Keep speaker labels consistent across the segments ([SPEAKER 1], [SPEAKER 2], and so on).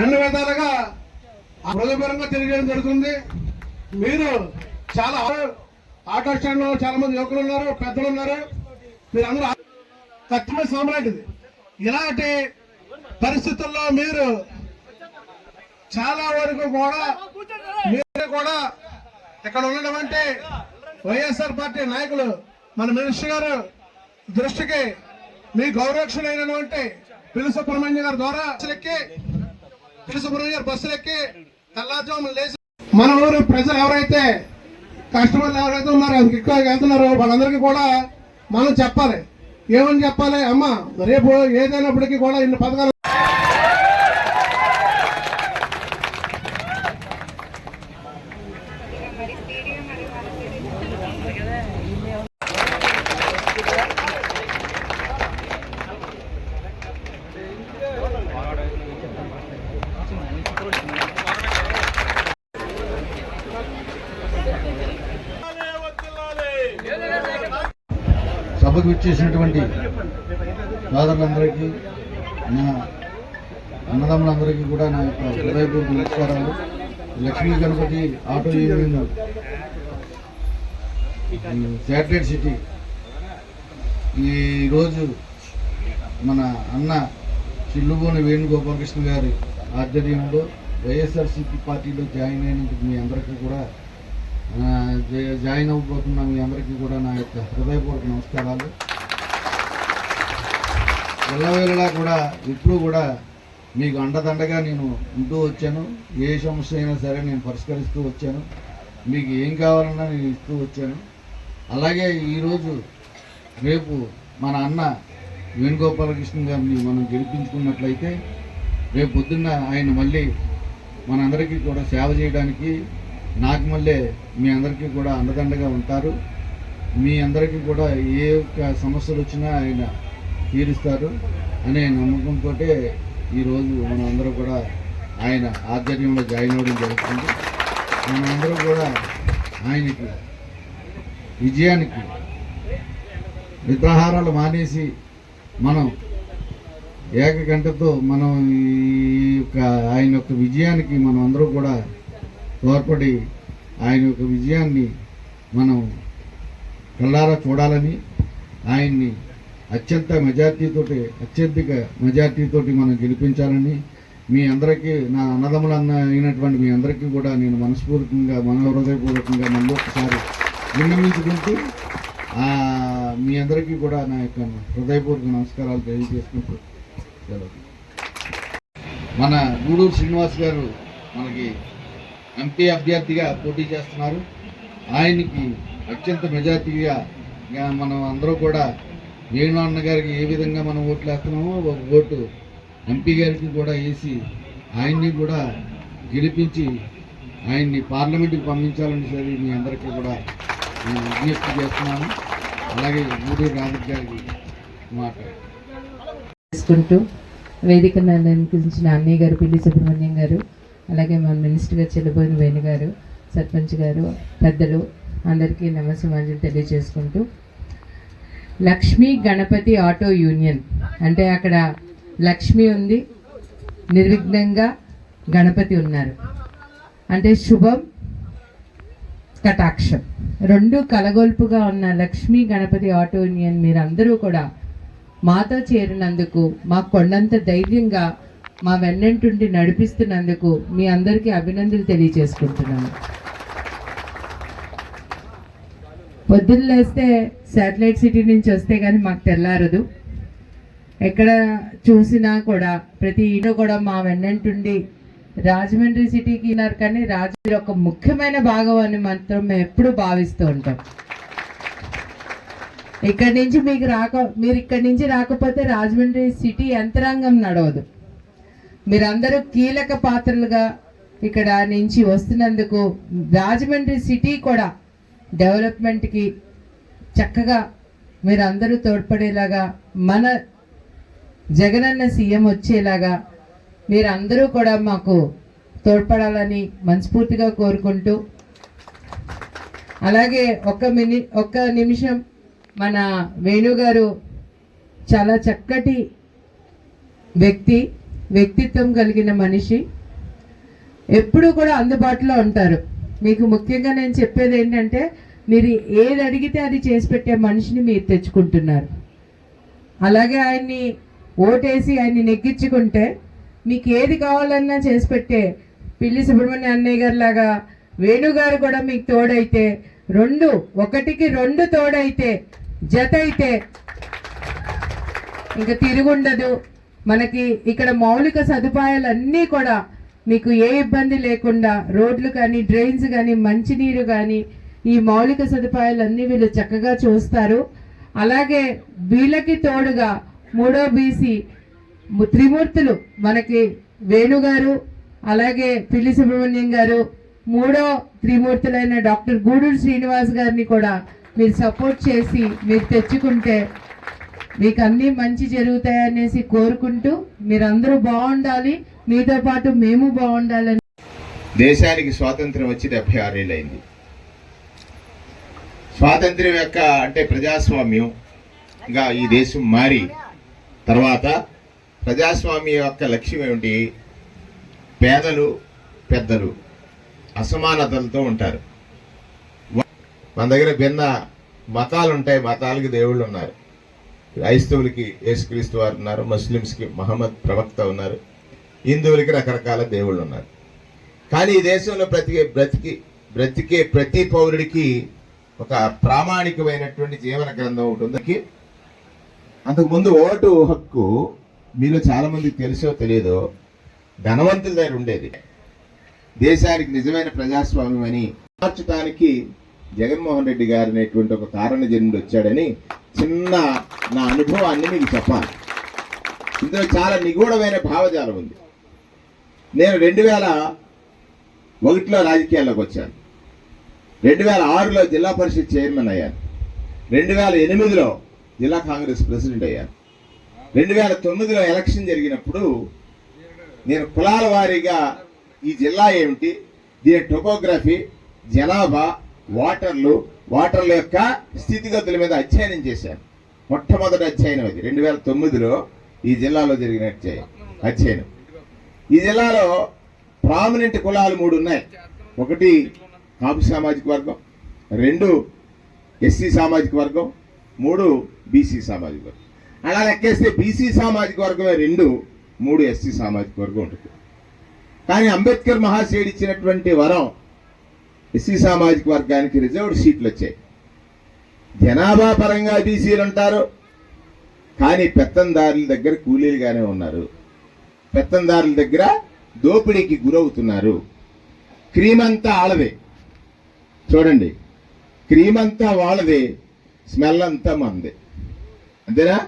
[SPEAKER 1] అన్ని విధాలుగా హృదయపరంగా తెలియజేయడం జరుగుతుంది. మీరు చాలా ఆటో స్టాండ్లో చాలా మంది యువకులు ఉన్నారు పెద్దలు ఉన్నారు. మీరు అందరూ కత్తిమే సామలాంటిది ఇలాంటి పరిస్థితుల్లో మీరు చాలా వరకు కూడా మీరు కూడా ఇక్కడ ఉండడం అంటే వైఎస్ఆర్ పార్టీ నాయకులు మన మినిస్టర్ గారు దృష్టికి మీ గౌరవక్షులైనటువంటి పిల్లి సుబ్రహ్మణ్యం గారి ద్వారా బస్సులెక్కి బస్సులెక్కి లేచి మన ఊరు ప్రజలు ఎవరైతే కస్టమర్లు ఎవరైతే ఉన్నారో ఎక్కువ వెళ్తున్నారో వాళ్ళందరికీ కూడా మనం చెప్పాలి. ఏమని చెప్పాలి? అమ్మ రేపు ఏదైనప్పటికీ కూడా ఇన్ని పథకాలు
[SPEAKER 2] సభకు విచ్చేసినటువంటి సోదరులందరికీ నా అన్నదమ్ములందరికీ కూడా నా యొక్క హృదయపూర్వక నమస్కారాలు. Lakshmi Ganapathi auto union satellite city. ఈరోజు మన అన్న చిల్లుబోని వేణుగోపాలకృష్ణ గారి ఆధ్వర్యంలో వైఎస్ఆర్సీపీ పార్టీలో జాయిన్ అయినందుకు మీ అందరికీ కూడా జాయిన్ అవ్వబోతున్న మీ అందరికీ కూడా నా యొక్క హృదయపూర్వక నమస్కారాలు. వెళ్ళవేళలా కూడా ఇప్పుడు కూడా మీకు అండదండగా నేను ఉంటూ వచ్చాను. ఏ సమస్య అయినా సరే నేను పరిష్కరిస్తూ వచ్చాను. మీకు ఏం కావాలన్నా నేను ఇస్తూ వచ్చాను. అలాగే ఈరోజు రేపు మన అన్న వేణుగోపాలకృష్ణ గారిని మనం గెలిపించుకున్నట్లయితే రేపు పొద్దున్న ఆయన మళ్ళీ మనందరికీ కూడా సేవ చేయడానికి నాకు మళ్ళీ మీ అందరికీ కూడా అండదండగా ఉంటారు. మీ అందరికీ కూడా ఏ ఒక్క సమస్యలు వచ్చినా ఆయన తీరుస్తారు అనే నమ్మకంతో ఈరోజు మనం కూడా ఆయన ఆధ్వర్యంలో జాయిన్ అవ్వడం జరుగుతుంది. మనందరూ కూడా ఆయనకి విజయానికి నిద్రాహారాలు మానేసి మనం ఏకగంటతో మనం ఈ యొక్క ఆయన యొక్క విజయానికి మనం అందరూ కూడా తోడ్పడి ఆయన యొక్క విజయాన్ని మనం కళ్ళారా చూడాలని ఆయన్ని అత్యంత మెజార్టీతోటి అత్యధిక మెజార్టీతోటి మనం గెలిపించాలని మీ అందరికీ నా అన్నదమ్ములన్న అయినటువంటి మీ అందరికీ కూడా నేను మనస్ఫూర్తిగా మనోహృదయపూర్వకంగా మళ్ళీ ఒకసారి విన్నమించుకుంటూ మీ అందరికీ కూడా నా యొక్క హృదయపూర్వక నమస్కారాలు తెలియజేసుకుంటూ మన గూడూరు శ్రీనివాస్ గారు మనకి ఎంపీ అభ్యర్థిగా పోటీ చేస్తున్నారు. ఆయనకి అత్యంత మెజార్టీగా మనం అందరూ కూడా వేణు గారికి ఏ విధంగా మనం ఓట్లు వేస్తున్నామో ఒక ఓటు ఎంపీ గారికి కూడా వేసి ఆయన్ని కూడా గెలిపించి ఆయన్ని పార్లమెంటుకి పంపించాలని సరే మీ అందరికీ కూడా నేను విజ్ఞప్తి చేస్తున్నాను. అలాగే మూడు రామరెడ్డి గారికి మాట్లాడు
[SPEAKER 3] చేసుకుంటూ వేదికను అలంకరించిన అన్నయ్య గారు పిల్లి సుబ్రహ్మణ్యం గారు అలాగే మన మినిస్టర్ గారు చెల్లబోయిన వేణు గారు సర్పంచ్ గారు పెద్దలు అందరికీ నమస్కారం తెలియజేసుకుంటూ లక్ష్మీ గణపతి ఆటో యూనియన్ అంటే అక్కడ లక్ష్మి ఉంది నిర్విఘ్నంగా గణపతి ఉన్నారు. అంటే శుభం కటాక్షం. రెండు కలగొల్పుగా ఉన్న లక్ష్మీ గణపతి ఆటో యూనియన్ మీరందరూ కూడా మాతో చేరినందుకు మా కొండంత ధైర్యంగా మా వెన్నంటుండి నడిపిస్తున్నందుకు మీ అందరికీ అభినందనలు తెలియచేసుకుంటున్నాను పొద్దున్న లేస్తే శాటిలైట్ సిటీ నుంచి వస్తే కానీ మాకు తెల్లారదు. ఎక్కడ చూసినా కూడా ప్రతి ఇంట్లో కూడా మా వెన్నంటుండి రాజమండ్రి సిటీకి ఉన్నారు కానీ రాజమండ్రి ఒక ముఖ్యమైన భాగం అని మాత్రం మేము ఎప్పుడు భావిస్తూ ఉంటాం. ఇక్కడి నుంచి మీకు రాక మీరు ఇక్కడి నుంచి రాకపోతే రాజమండ్రి సిటీ యంత్రాంగం నడవదు. మీరందరూ కీలక పాత్రలుగా ఇక్కడ నుంచి వస్తున్నందుకు రాజమండ్రి సిటీ కూడా డెవలప్మెంట్కి చక్కగా మీరందరూ తోడ్పడేలాగా మన జగనన్న సీఎం వచ్చేలాగా మీరందరూ కూడా మాకు తోడ్పడాలని మనస్ఫూర్తిగా కోరుకుంటూ అలాగే ఒక్క మిని ఒక్క నిమిషం మన వేణుగారు చాలా చక్కటి వ్యక్తి. వ్యక్తిత్వం కలిగిన మనిషి ఎప్పుడూ కూడా అందుబాటులో ఉంటారు. మీకు ముఖ్యంగా నేను చెప్పేది ఏంటంటే మీరు ఏది అడిగితే అది చేసి పెట్టే మనిషిని మీరు తెచ్చుకుంటున్నారు. అలాగే ఆయన్ని ఓటేసి ఆయన్ని నెగ్గించుకుంటే మీకు ఏది కావాలన్నా చేసి పెట్టే పిల్లి సుబ్రహ్మణ్య అన్నయ్య గారు లాగా వేణుగారు కూడా మీకు తోడైతే రెండు ఒకటికి రెండు తోడైతే జత అయితే ఇంకా తిరుగుండదు. మనకి ఇక్కడ మౌలిక సదుపాయాలన్నీ కూడా మీకు ఏ ఇబ్బంది లేకుండా రోడ్లు కానీ డ్రైన్స్ కానీ మంచినీరు కానీ ఈ మౌలిక సదుపాయాలన్నీ వీళ్ళు చక్కగా చూస్తారు. అలాగే వీళ్ళకి తోడుగా మూడో బీసీ త్రిమూర్తులు మనకి వేణుగారు అలాగే పిల్లి సుబ్రహ్మణ్యం గారు మూడో త్రిమూర్తులైన డాక్టర్ గూడూరు శ్రీనివాస్ గారిని కూడా మీరు సపోర్ట్ చేసి మీరు తెచ్చుకుంటే మీకు అన్నీ మంచి జరుగుతాయనేసి కోరుకుంటూ మీరందరూ బాగుండాలి. మీతో పాటు మేము బాగుండాలని
[SPEAKER 4] దేశానికి స్వాతంత్రం వచ్చి డెబ్బై ఆరేళ్ళైంది స్వాతంత్ర్యం యొక్క అంటే ప్రజాస్వామ్యంగా ఈ దేశం మారి తర్వాత ప్రజాస్వామ్యం యొక్క లక్ష్యం ఏమిటి? పేదలు పెద్దలు అసమానతలతో ఉంటారు. మన దగ్గర భిన్న మతాలు ఉంటాయి మతాలకి దేవుళ్ళు ఉన్నారు క్రైస్తవులకి యేసుక్రీస్తు వారు ఉన్నారు ముస్లిమ్స్కి మహమ్మద్ ప్రవక్త ఉన్నారు హిందువులకి రకరకాల దేవుళ్ళు ఉన్నారు. కానీ ఈ దేశంలో బ్రతికే బ్రతికి బ్రతికే ప్రతి పౌరుడికి ఒక ప్రామాణికమైనటువంటి జీవన గ్రంథం ఉంటుంది అంతకుముందు ఓటు హక్కు మీలో చాలామందికి తెలుసో తెలియదో ధనవంతుల దగ్గర ఉండేది. దేశానికి నిజమైన ప్రజాస్వామ్యం అని మార్చడానికి జగన్మోహన్ రెడ్డి గారు అనేటువంటి ఒక కారణ జన్ముడు వచ్చాడని చిన్న నా అనుభవాన్ని మీకు చెప్పాలి. ఇందులో చాలా నిగూఢమైన భావజాలం ఉంది. నేను రెండు వేల ఒకటిలో రాజకీయాల్లోకి వచ్చాను. రెండు వేల ఆరులో జిల్లా పరిషత్ చైర్మన్ అయ్యాను. రెండు వేల ఎనిమిదిలో జిల్లా కాంగ్రెస్ ప్రెసిడెంట్ అయ్యాను. రెండు వేల తొమ్మిదిలో ఎలక్షన్ జరిగినప్పుడు నేను కులాల వారీగా ఈ జిల్లా ఏమిటి? దీని టొపోగ్రఫీ జనాభా వాటర్లు వాటర్ల యొక్క స్థితిగతుల మీద అధ్యయనం చేశాను. మొట్టమొదటి అధ్యయనం అది. రెండు వేల తొమ్మిదిలో ఈ జిల్లాలో జరిగిన అధ్యయనం. అధ్యయనం. ఈ జిల్లాలో ప్రామినెంట్ కులాలు మూడు ఉన్నాయి. ఒకటి కాపు సామాజిక వర్గం రెండు ఎస్సీ సామాజిక వర్గం మూడు బీసీ సామాజిక వర్గం. అలా లెక్కేస్తే బీసీ సామాజిక వర్గమే రెండు మూడు ఎస్సీ సామాజిక వర్గం ఉంటుంది. కానీ అంబేద్కర్ మహాశయుడు ఇచ్చినటువంటి వరం ఎస్సీ సామాజిక వర్గానికి రిజర్వ్డ్ సీట్లు వచ్చాయి. జనాభా పరంగా బీసీలు ఉంటారు. కానీ పెత్తందారుల దగ్గర కూలీలుగానే ఉన్నారు. పెత్తందారుల దగ్గర దోపిడీకి గురవుతున్నారు. క్రీమ్ అంతా ఆళ్ళదే చూడండి. క్రీమ్ అంతా వాళ్ళదే. స్మెల్ అంతా మంది. అంతేనా?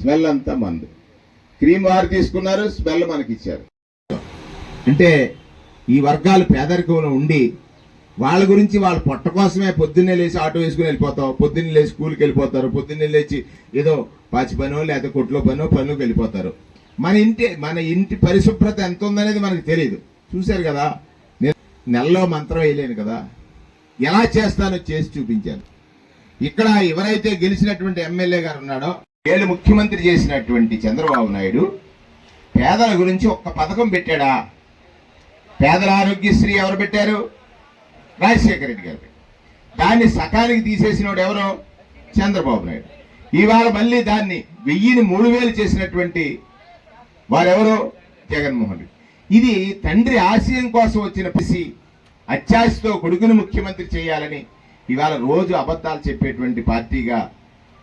[SPEAKER 4] స్మెల్ అంతా మంది. క్రీమ్ వారు తీసుకున్నారు స్మెల్ మనకిచ్చారు. అంటే ఈ వర్గాలు పేదరికంలో ఉండి వాళ్ళ గురించి వాళ్ళ పొట్ట కోసమే పొద్దున్నే లేచి ఆటో వేసుకుని వెళ్ళిపోతావు. పొద్దున్నే లేచి స్కూల్కి వెళ్ళిపోతారు. పొద్దున్నే లేచి ఏదో పాచి పనో లేకపోతే కొట్లో పనో పనులకు వెళ్ళిపోతారు. మన ఇంటి మన ఇంటి పరిశుభ్రత ఎంత ఉందనేది మనకు తెలియదు. చూశారు కదా? నేను నెలలో మంత్రం వేయలేను కదా? ఎలా చేస్తానో చేసి చూపించాను. ఇక్కడ ఎవరైతే గెలిచినటువంటి ఎమ్మెల్యే గారు ఉన్నాడో ఏళ్ళు ముఖ్యమంత్రి చేసినటువంటి చంద్రబాబు నాయుడు పేదల గురించి ఒక్క పథకం పెట్టాడా? పేదల ఆరోగ్యశ్రీ ఎవరు పెట్టారు? రాజశేఖర రెడ్డి గారు దాన్ని సకానికి తీసేసినోడు ఎవరో? చంద్రబాబు నాయుడు. ఇవాళ మళ్ళీ దాన్ని వెయ్యిని మూడు వేలు చేసినటువంటి వారెవరో? జగన్మోహన్ రెడ్డి. ఇది తండ్రి ఆశయం కోసం వచ్చిన పిసి అత్యాశతో కొడుకును ముఖ్యమంత్రి చేయాలని ఇవాళ రోజు అబద్ధాలు చెప్పేటువంటి పార్టీగా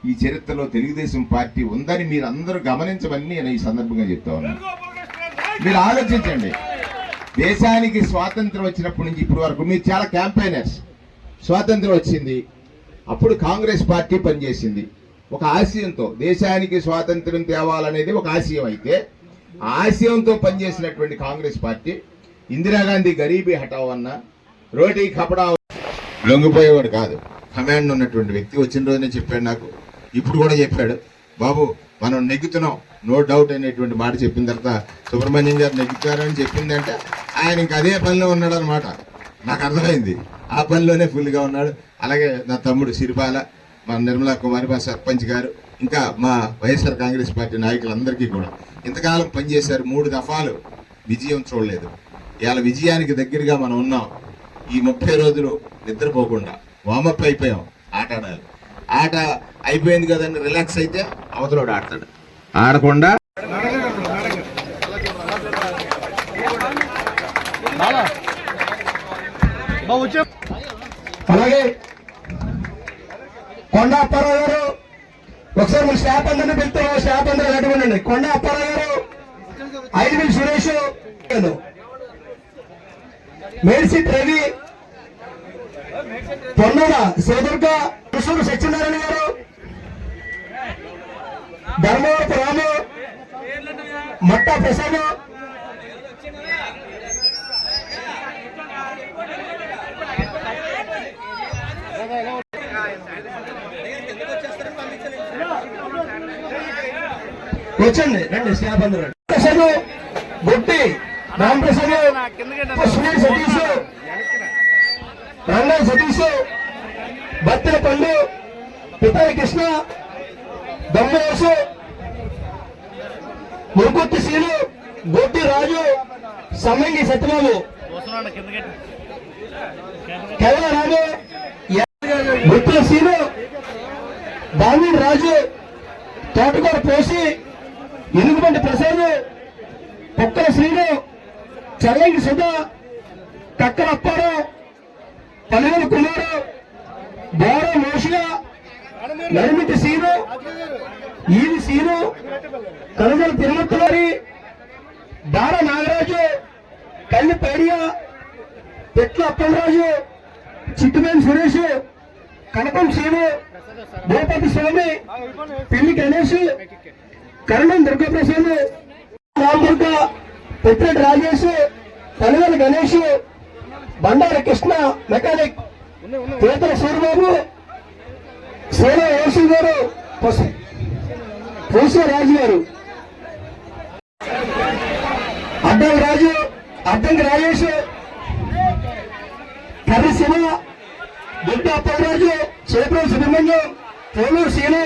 [SPEAKER 4] ఈ చరిత్రలో తెలుగుదేశం పార్టీ ఉందని మీరు అందరూ గమనించమని నేను ఈ సందర్భంగా చెప్తా ఉన్నాను. మీరు ఆలోచించండి. దేశానికి స్వాతంత్రం వచ్చినప్పటి నుంచి ఇప్పటి వరకు మీరు చాలా క్యాంపెయినర్స్. స్వాతంత్రం వచ్చింది. అప్పుడు కాంగ్రెస్ పార్టీ పనిచేసింది. ఒక ఆశయంతో దేశానికి స్వాతంత్రం తేవాలనేది ఒక ఆశయం అయితే ఆశయంతో పనిచేసినటువంటి కాంగ్రెస్ పార్టీ ఇందిరాగాంధీ గరీబీ హటావ్ అన్న రోటీ కపడా లొంగిపోయేవాడు కాదు. కమాండ్ ఉన్నటువంటి వ్యక్తి వచ్చిన రోజునే చెప్పాడు నాకు. ఇప్పుడు కూడా చెప్పాడు. బాబు మనం నెగ్గుతున్నాం. నో డౌట్ అనేటువంటి మాట చెప్పిన తర్వాత సుబ్రహ్మణ్యం గారు నెగ్గుతారని చెప్పిందంటే ఆయన ఇంకా అదే పనిలో ఉన్నాడు అనమాట నాకు అర్థమైంది. ఆ పనిలోనే ఫుల్గా ఉన్నాడు. అలాగే నా తమ్ముడు సిరిపాల మా నిర్మలా కుమారి మా సర్పంచ్ గారు ఇంకా మా వైఎస్ఆర్ కాంగ్రెస్ పార్టీ నాయకులందరికీ కూడా ఇంతకాలం పనిచేశారు. మూడు దఫాలు విజయం చూడలేదు. ఇవాళ విజయానికి దగ్గరగా మనం ఉన్నాం. ఈ ముప్పై రోజులు నిద్రపోకుండా వామప్ అయిపోయాం. ఆట ఆడాలి. ఆట అయిపోయింది కదండి. రిలాక్స్ అయితే అవతలోడు ఆడతాడు. ఆడకుండా?
[SPEAKER 1] అలాగే కొండ అప్పారావు గారు ఒకసారి మన స్టాఫ్ అందరినీ పిలుస్తాం. స్టాఫ్ అందరూ కట్టుకోండి కొండ అప్పారావు గారు ఐదు వేలు సురేష్ మేడ్సిట్ రవి పొన్నూర శివదుర్గ కృష్ణుడు సత్యనారాయణ గారు. ధర్మవరపు రాము మట్ట ప్రసాద్ వచ్చండి రండి స్టాఫ్ అందరూ ప్రసాద్ గుట్టి రామప్రసాద్ సునీల్ సతీష్ రంగా సతీష్ భక్తుల పండు పితాయి కృష్ణ దమ్మోసు మురుకుత్తి శీలు గొట్టి రాజు సమ్మంగి సత్యబాబు. కేవల రాజు గుత్తుల శీలు దామిడి రాజు తోటకూర పోసి ఎలుగుబంటి ప్రసాద్ కుక్కల శ్రీను చల్లంగి సుధా కక్కల అప్పారావు పలువురు కుమారు బోర మోషిగా నరిమిటి సీను ఈది సీను కనుగోలు తిరుమతులారి దార నాగరాజు కళ్ళు పేడియ పెట్ల అప్పలరాజు చిట్టుమేని సురేష్ కనకం సీను భూపతి స్వామి పిల్లి గణేష్ కరణం దుర్గప్రసాద్ రామదుర్గ పెట్రెడ్డి రాజేష్ పలువెల గణేష్ బండారి కృష్ణ మెకానిక్ పేదల సూర్యబాబు సేన యోసి గారు రాజు గారు. అడ్డంకి రాజు అడ్డంకి రాజేష్. కర్రి శివ దుడ్డ అప్పలరాజు చేపల సుబ్రహ్మణ్యం పోలూరు శీను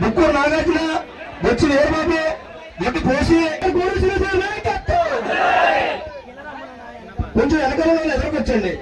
[SPEAKER 1] బుక్కూరు నాగార్జున బొచ్చు వీరబాబు గట్టి పోసి. కొంచెం వెనకాల వాళ్ళు ఎదురుకొచ్చండి.